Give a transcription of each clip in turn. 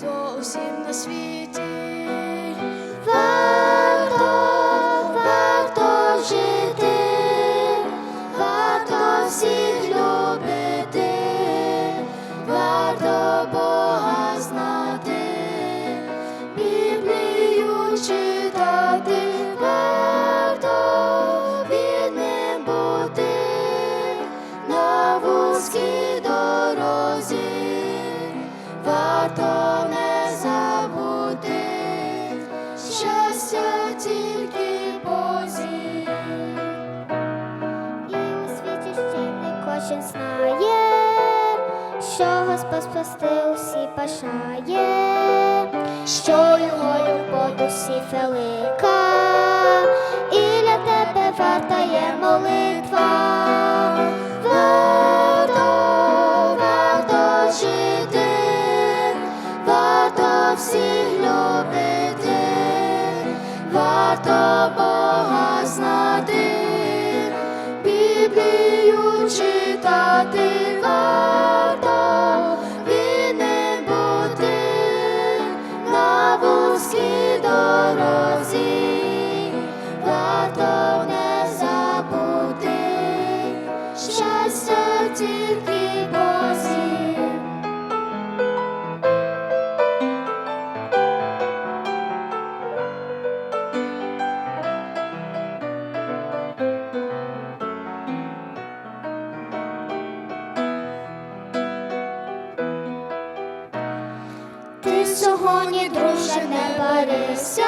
зло на світі. Варто, жити, варто всіх любити, варто Бога Біблію читати, варто вірним бути на вузькій кожен знає, що Господь спасти усі бажає, що його любов всіх велика, і для тебе варта молитва. Варто жити, варто всіх любити, варто Бога знати, Біблію читати, варто сьогодні, друже, не барися,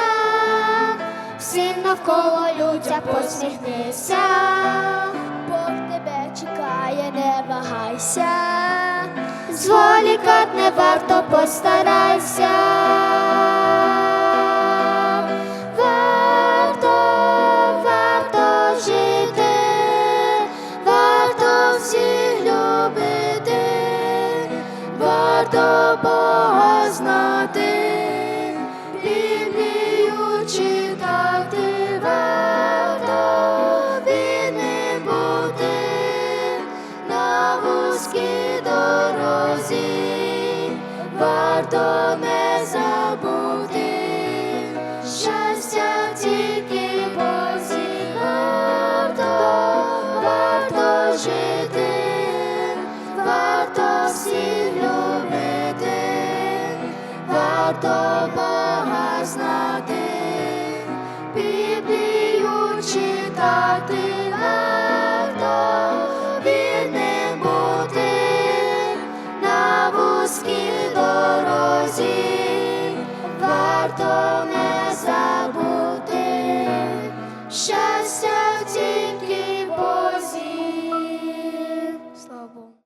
всі навколо людя посміхнися. Бог тебе чекає, не вагайся. Зволікать не варто постарайся. Знати, Біблію читати, варто вірним бути на вузькій дорозі, варто не забути щастя тільки Бозі, варто, варто жити, варто Бога знати, Біблію читати, варто вірним бути на вузькій дорозі, варто